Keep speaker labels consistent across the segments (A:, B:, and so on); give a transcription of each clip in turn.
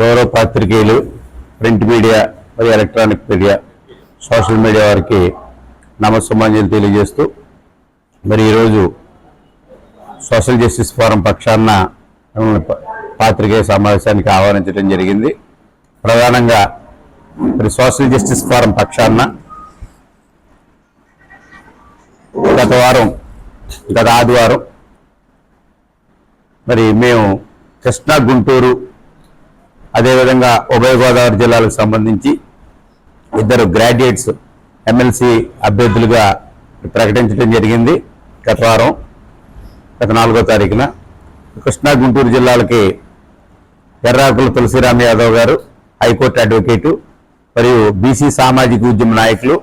A: గౌరవ పాత్రికేయులు print media మరియు ఎలక్ట్రానిక్ మీడియా సోషల్ మీడియా వారికి నమస్సమాంజలి తెలియజేస్తూ మరి ఈరోజు సోషల్ జస్టిస్ ఫోరం పక్షాన మిమ్మల్ని పాత్రికేయ సమావేశానికి ఆహ్వానించడం జరిగింది. ప్రధానంగా మరి సోషల్ జస్టిస్ ఫోరం పక్షాన గత వారం గత ఆదివారం మరి మేము కృష్ణా గుంటూరు అదేవిధంగా ఉభయ గోదావరి జిల్లాలకు సంబంధించి ఇద్దరు గ్రాడ్యుయేట్స్ ఎమ్మెల్సీ అభ్యర్థులుగా ప్రకటించడం జరిగింది. గత వారం గత నాలుగో తారీఖున కృష్ణా గుంటూరు జిల్లాలకి ఎర్రాకుల తులసిరామ్ యాదవ్ గారు హైకోర్టు అడ్వకేటు మరియు బీసీ సామాజిక ఉద్యమ నాయకులు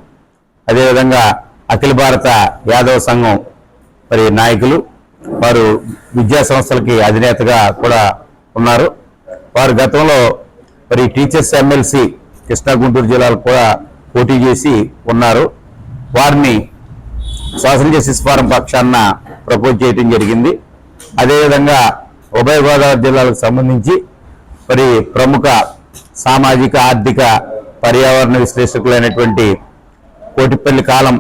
A: అదేవిధంగా అఖిల భారత యాదవ సంఘం మరి నాయకులు వారు విద్యా సంస్థలకి అధినేతగా కూడా ఉన్నారు. వారు గతంలో మరి టీచర్స్ ఎమ్మెల్సీ కృష్ణా గుంటూరు జిల్లాలో కూడా పోటీ చేసి ఉన్నారు. వారిని సోషల్ జస్టిస్ ఫారం పక్షాన ప్రపోజ్ చేయడం జరిగింది. అదేవిధంగా ఉభయ గోదావరి జిల్లాలకు సంబంధించి మరి ప్రముఖ సామాజిక ఆర్థిక పర్యావరణ విశ్లేషకులైనటువంటి కోటిపల్లి కాలం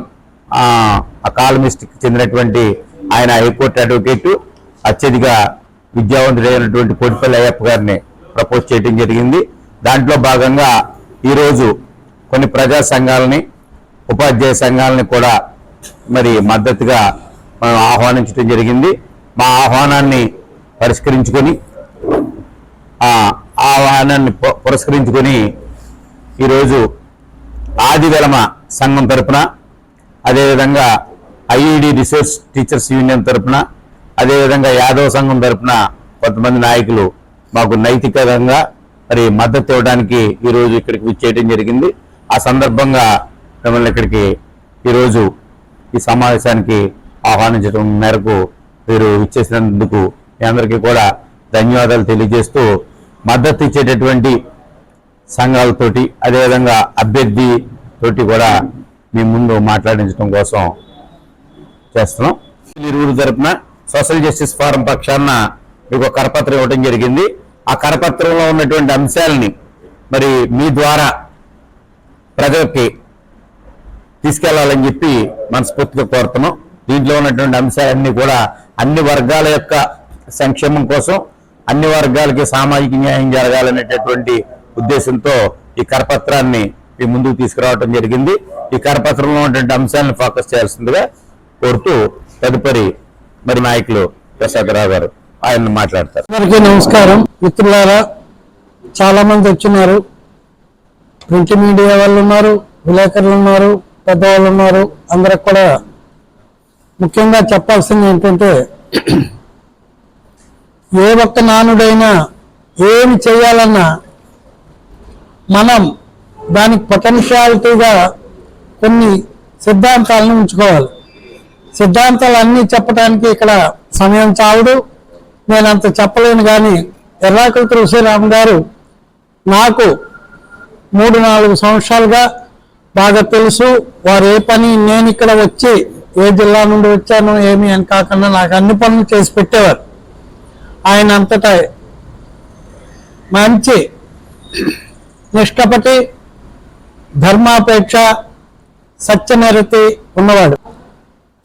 A: ఆ కాలమిస్ట్కి చెందినటువంటి ఆయన హైకోర్టు అడ్వకేటు అత్యధిక విద్యావంతుడైనటువంటి కోటిపల్లి అయ్యప్ప గారిని ప్రపోజ్ చేయడం జరిగింది. దాంట్లో భాగంగా ఈరోజు కొన్ని ప్రజా సంఘాలని ఉపాధ్యాయ సంఘాలని కూడా మరి మద్దతుగా మనం ఆహ్వానించడం జరిగింది. మా ఆహ్వానాన్ని పరిష్కరించుకొని ఆ ఆహ్వానాన్ని పు- పురస్కరించుకొని ఈరోజు ఆదివెలమ సంఘం తరపున అదేవిధంగా ఐఈడి రిసోర్స్ టీచర్స్ యూనియన్ తరపున అదేవిధంగా యాదవ సంఘం తరపున కొంతమంది నాయకులు మాకు నైతికంగా మరి మద్దతు ఇవ్వడానికి ఈరోజు ఇక్కడికి విచ్చేయడం జరిగింది. ఆ సందర్భంగా మిమ్మల్ని ఇక్కడికి ఈరోజు ఈ సమావేశానికి ఆహ్వానించడం మేరకు మీరు ఇచ్చేసినందుకు మీ అందరికీ కూడా ధన్యవాదాలు తెలియజేస్తూ మద్దతు ఇచ్చేటటువంటి సంఘాలతోటి అదేవిధంగా అభ్యర్థి తోటి కూడా మీ ముందు మాట్లాడించడం కోసం చేస్తున్నాం. ఇరువురు తరపున సోషల్ జస్టిస్ ఫోరం పక్షాన మీకు ఒక కరపత్రం ఇవ్వడం జరిగింది. ఆ కరపత్రంలో ఉన్నటువంటి అంశాలని మరి మీ ద్వారా ప్రజలకి తీసుకెళ్ళాలని చెప్పి మనస్ఫూర్తిగా కోరుతున్నాం. దీంట్లో ఉన్నటువంటి అంశాలన్నీ కూడా అన్ని వర్గాల యొక్క సంక్షేమం కోసం అన్ని వర్గాలకి సామాజిక న్యాయం జరగాలనేటటువంటి ఉద్దేశంతో ఈ కరపత్రాన్ని మీ ముందుకు తీసుకురావడం జరిగింది. ఈ కరపత్రంలో ఉన్నటువంటి అంశాలను ఫోకస్ చేయాల్సిందిగా కోరుతూ తదుపరి మరి నాయకులు ప్రసాదరావు గారు. ఆయన మాట్లాడతారు.
B: అందరికీ నమస్కారం. మిత్రులారా చాలా మంది వచ్చినారు ప్రింట్ మీడియా వాళ్ళు ఉన్నారు విలేకరులు ఉన్నారు పెద్దవాళ్ళు ఉన్నారు. అందరికి కూడా ముఖ్యంగా చెప్పాల్సింది ఏంటంటే ఏ ఒక్క నానుడైనా ఏమి చేయాలన్నా మనం దానికి పొటెన్షియాలిటీగా కొన్ని సిద్ధాంతాలను ఉంచుకోవాలి. సిద్ధాంతాలు అన్నీ చెప్పడానికి ఇక్కడ సమయం చావుడు నేను అంత చెప్పలేను కానీ ఎర్రాకుల తులసిరామ్ గారు నాకు మూడు నాలుగు సంవత్సరాలుగా బాగా తెలుసు. వారు ఏ పని నేను ఇక్కడ వచ్చి ఏ జిల్లా నుండి వచ్చాను ఏమి అని కాకుండా నాకు అన్ని పనులు చేసి పెట్టేవారు. ఆయన అంతటా మంచి నిష్కపటి ధర్మాపేక్ష సత్యనిరతి ఉన్నవాడు.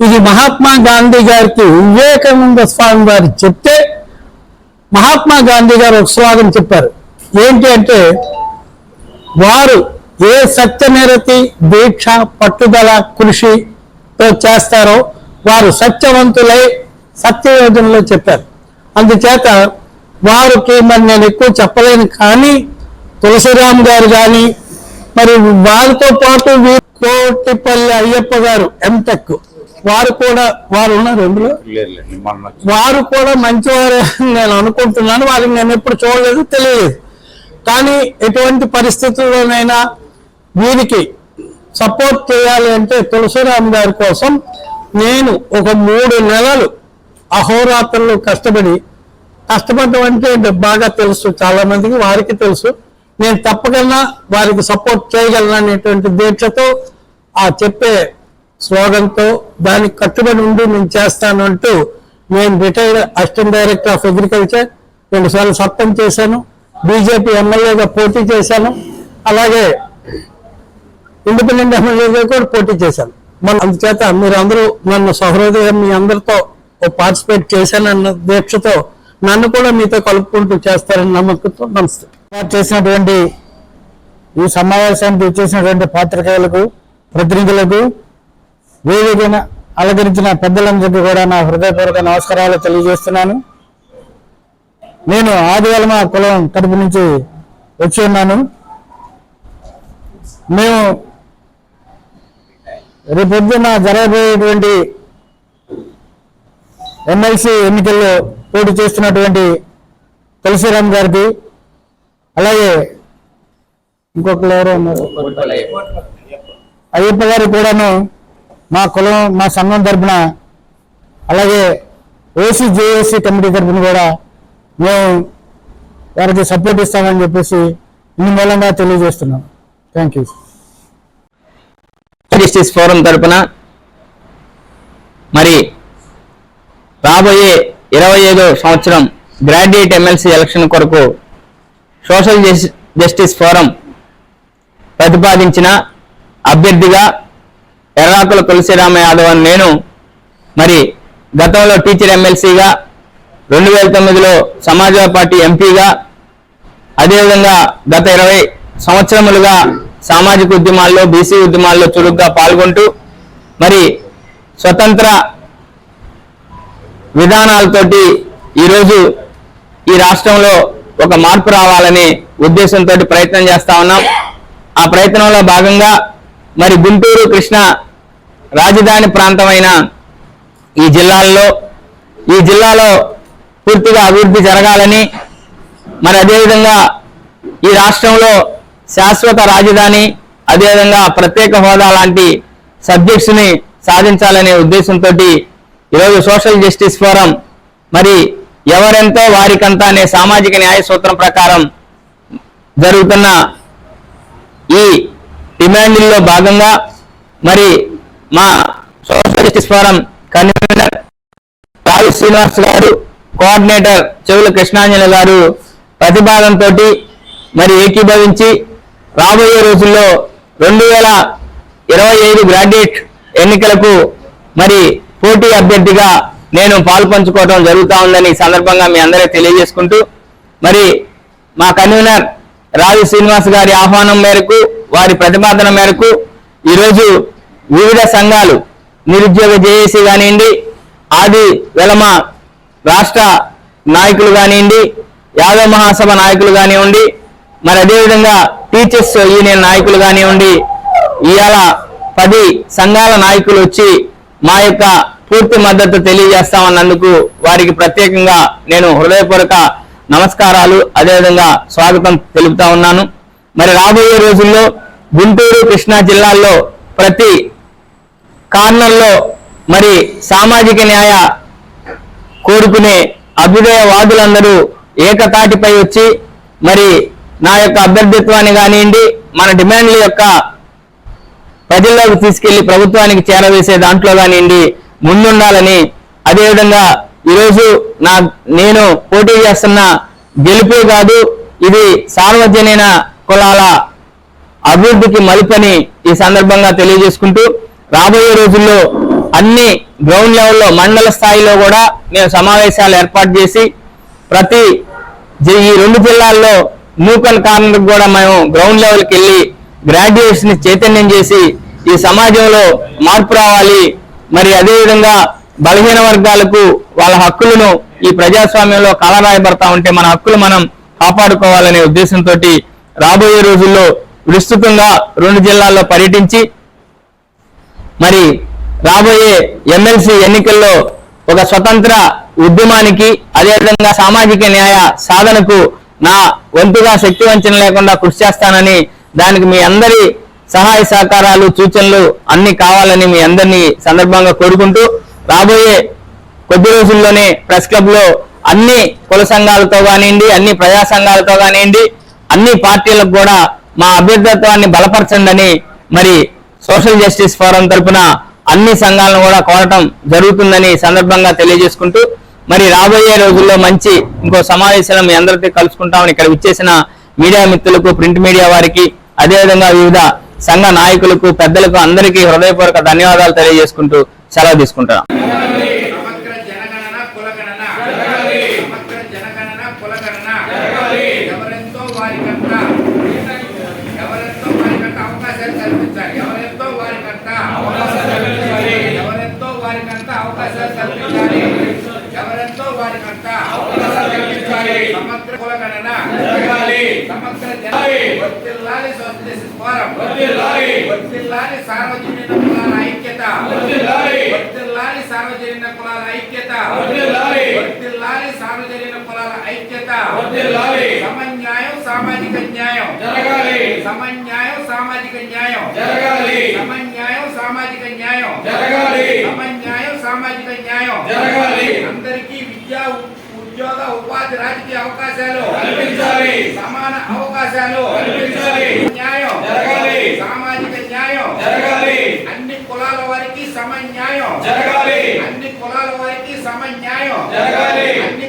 B: ఇది మహాత్మా గాంధీ గారికి వివేకానంద స్వామి వారు చెప్తే మహాత్మా గాంధీ గారు ఒక స్లోగన్ చెప్పారు. ఏంటి అంటే వారు ఏ సత్యనిరతి దీక్ష పట్టుదల కృషితో చేస్తారో వారు సత్యవంతులై సత్యయోజనలో చెప్పారు. అందుచేత వారికి మరి నేను ఎక్కువ చెప్పలేను కానీ తులసిరామ్ గారు కానీ మరి వారితో పాటు వీరు కోటిపల్లి అయ్యప్ప గారు ఎంటెక్ వారు కూడా వారు ఉన్నారు ఎందులో వారు కూడా మంచివారే నేను అనుకుంటున్నాను వారిని నేను ఎప్పుడు చూడలేదు తెలియలేదు. కానీ ఎటువంటి పరిస్థితుల్లోనైనా వీరికి సపోర్ట్ చేయాలి అంటే తులసిరామ్ గారి కోసం నేను ఒక మూడు నెలలు అహోరాత్రులు కష్టపడి కష్టపడడం అంటే బాగా తెలుసు చాలా మందికి వారికి తెలుసు. నేను తప్పకుండా వారికి సపోర్ట్ చేయగలను అనేటువంటి దీక్షతో ఆ చెప్పే స్లోగన్తో దానికి కట్టుబడి ఉండి నేను చేస్తాను అంటూ నేను retired assistant director of agriculture రెండుసార్లు సర్పంచ్ చేశాను. బీజేపీ ఎమ్మెల్యేగా పోటీ చేశాను. అలాగే ఇండిపెండెంట్ ఎమ్మెల్యేగా కూడా పోటీ చేశాను. మన అందుచేత మీరు అందరూ నన్ను సహృదయం మీ అందరితో పార్టిసిపేట్ చేశానన్న దీక్షతో నన్ను కూడా మీతో కలుపుకుంటూ చేస్తారని నమ్మకంతో నమస్తే.
C: చేసినటువంటి ఈ సమావేశానికి వచ్చేసినటువంటి పాత్రికేయులకు ప్రతినిధులకు వేదికను అలంకరించిన పెద్దలందరికీ కూడా నా హృదయపూర్వక నమస్కారాలు తెలియజేస్తున్నాను. నేను ఆదివాలమ కులం తరపు నుంచి వచ్చి ఉన్నాను. మేము రేపొద్దున జరగబోయేటువంటి ఎమ్మెల్సీ ఎన్నికల్లో పోటీ చేస్తున్నటువంటి తులసిరామ్ గారికి అలాగే ఇంకొకరు ఎవరో ఉన్నారు? అయ్యప్ప గారికి కూడాను మా కులం మా సంఘం తరపున అలాగే ఓసీ జేఏసీ కమిటీ తరఫున కూడా మేము వారికి సపోర్ట్ ఇస్తామని చెప్పేసి ఇన్ని మూలంగా తెలియజేస్తున్నాం. థ్యాంక్ యూ
D: జస్టిస్ ఫోరం తరఫున మరి రాబోయే ఇరవై ఐదో సంవత్సరం గ్రాడ్యుయేట్ ఎమ్మెల్సీ ఎలక్షన్ కొరకు సోషల్ జస్టిస్ ఫోరం ప్రతిపాదించిన అభ్యర్థిగా ఎర్రాకుల తులసిరామ యాదవ్ అని నేను మరి గతంలో టీచర్ ఎమ్మెల్సీగా రెండు వేల తొమ్మిదిలో సమాజ్వాదీ పార్టీ ఎంపీగా అదేవిధంగా గత ఇరవై సంవత్సరములుగా సామాజిక ఉద్యమాల్లో బీసీ ఉద్యమాల్లో చురుగ్గా పాల్గొంటూ మరి స్వతంత్ర విధానాలతోటి ఈరోజు ఈ రాష్ట్రంలో ఒక మార్పు రావాలనే ఉద్దేశంతో ప్రయత్నం చేస్తా ఉన్నాం. ఆ ప్రయత్నంలో భాగంగా మరి గుంటూరు కృష్ణ రాజధాని ప్రాంతమైన ఈ జిల్లాల్లో ఈ జిల్లాలో పూర్తిగా అభివృద్ధి జరగాలని మరి అదేవిధంగా ఈ రాష్ట్రంలో శాశ్వత రాజధాని అదేవిధంగా ప్రత్యేక హోదా లాంటి సబ్జెక్ట్స్ని సాధించాలనే ఉద్దేశంతో ఈరోజు సోషల్ జస్టిస్ ఫోరం మరి ఎవరెంతో వారికంతా అనే సామాజిక న్యాయ సూత్రం ప్రకారం జరుగుతున్న ఈ డిమాండ్లో భాగంగా మరి మా social justice forum convener Raju Srinivas గారు కోఆర్డినేటర్ చెవుల కృష్ణాంజలి గారు ప్రతిపాదనతో మరి ఏకీభవించి రాబోయే రోజుల్లో రెండు వేల ఇరవై ఐదు గ్రాడ్యుయేట్ ఎన్నికలకు మరి పోటీ అభ్యర్థిగా నేను పాల్పంచుకోవడం జరుగుతా ఉందని ఈ సందర్భంగా మీ అందరికీ తెలియజేసుకుంటూ మరి మా కన్వీనర్ రాజు శ్రీనివాస్ గారి ఆహ్వానం మేరకు వారి ప్రతిపాదన మేరకు ఈరోజు వివిధ సంఘాలు నిరుద్యోగ జేఏసీ కానివ్వండి ఆది వెలమ రాష్ట్ర నాయకులు కానివ్వండి యాదవ మహాసభ నాయకులు కానివ్వండి మరి అదేవిధంగా టీచర్స్ యూనియన్ నాయకులు కానివ్వండి ఇవాళ పది సంఘాల నాయకులు వచ్చి మా యొక్క పూర్తి మద్దతు తెలియజేస్తామన్నందుకు వారికి ప్రత్యేకంగా నేను హృదయపూర్వక నమస్కారాలు అదేవిధంగా స్వాగతం తెలుపుతా ఉన్నాను. మరి రాబోయే రోజుల్లో గుంటూరు కృష్ణా జిల్లాల్లో ప్రతి కార్నర్లో మరి సామాజిక న్యాయ కోరుకునే అభ్యుదయవాదులందరూ ఏకతాటిపై వచ్చి మరి నా యొక్క అభ్యర్థిత్వాన్ని కానివ్వండి మన డిమాండ్ల యొక్క ప్రజల్లోకి తీసుకెళ్ళి ప్రభుత్వానికి చేరవేసే దాంట్లో కానివ్వండి ముందుండాలని అదేవిధంగా ఈరోజు నా నేను పోటీ చేస్తున్న గెలుపే కాదు ఇది సార్వజనీన కులాల అభివృద్ధికి మలుపని ఈ సందర్భంగా తెలియజేసుకుంటూ రాబోయే రోజుల్లో అన్ని గ్రౌండ్ లెవెల్లో మండల స్థాయిలో కూడా మేము సమావేశాలు ఏర్పాటు చేసి ప్రతి ఈ రెండు జిల్లాల్లో నూకల్ కార్నర్ కూడా మేము గ్రౌండ్ లెవెల్కి వెళ్ళి గ్రాడ్యుయేషన్ చైతన్యం చేసి ఈ సమాజంలో మార్పు రావాలి. మరి అదేవిధంగా బలహీన వర్గాలకు వాళ్ళ హక్కులను ఈ ప్రజాస్వామ్యంలో కలరాయబడతా ఉంటే మన హక్కులు మనం కాపాడుకోవాలనే ఉద్దేశంతో రాబోయే రోజుల్లో విస్తృతంగా రెండు జిల్లాల్లో పర్యటించి మరి రాబోయే ఎమ్మెల్సీ ఎన్నికల్లో ఒక స్వతంత్ర ఉద్యమానికి అదేవిధంగా సామాజిక న్యాయ సాధనకు నా వంతుగా శక్తి వంచన లేకుండా కృషి చేస్తానని దానికి మీ అందరి సహాయ సహకారాలు సూచనలు అన్ని కావాలని మీ అందరినీ సందర్భంగా కోరుకుంటూ రాబోయే కొద్ది రోజుల్లోనే ప్రెస్ క్లబ్లో అన్ని కుల సంఘాలతో కానివ్వండి అన్ని ప్రజా సంఘాలతో కానివ్వండి అన్ని పార్టీలకు కూడా మా అభ్యర్థిత్వాన్ని బలపరచండి మరి సోషల్ జస్టిస్ ఫోరం తరపున అన్ని సంఘాలను కూడా కోరటం జరుగుతుందని సందర్భంగా తెలియజేసుకుంటూ మరి రాబోయే రోజుల్లో మంచి ఇంకో సమావేశంలో మీ అందరితో కలుసుకుంటామని ఇక్కడ విచ్చేసిన మీడియా మిత్రులకు ప్రింట్ మీడియా వారికి అదేవిధంగా వివిధ సంఘ నాయకులకు పెద్దలకు అందరికీ హృదయపూర్వక ధన్యవాదాలు తెలియజేసుకుంటూ సెలవు తీసుకుంటున్నాం
E: సమగ్ర జనగణన కులగణన సమగ్ర జనగణన కులగణన ఎవరెంతో వారికంతా ఎవరెంతో వారికంతా అవకాశాలు కల్పించాలి ఎవరెంతో వారికంతా ఎవరెంతో వారికంతా అవకాశాలు కల్పించాలి ఎవరెంతో కల్పించాలి. సమగ్ర కులగణన సమగ్ర వర్తిల్లాలి సోషలిస్ట్ ఫోరం వర్తిల్లాలి. సార్వజనిక కులాల ఐక్యత. వర్తిల్లాలి. సార్వజనిక కులాల ఐక్యత. వర్తిల్లాలి. సార్వజనిక కులాల ఐక్యత. సమన్యాయం సామాజిక న్యాయం. సమన్యాయం సామాజిక న్యాయం. సమన్యాయం సామాజిక న్యాయం. సమన్యాయం సామాజిక న్యాయం అందరికీ విద్యా ఉద్యోగ ఉపాధి రాజకీయ అవకాశాలు సమాన అవకాశాలు న్యాయం సామాజిక న్యాయం అన్ని కులాల వారికి సమన్యాయం అన్ని కులాల వారికి సమన్యాయం అన్ని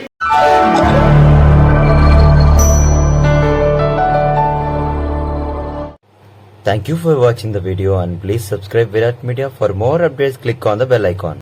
F: Thank you for watching the video and please subscribe Virat Media for more updates click on the bell icon.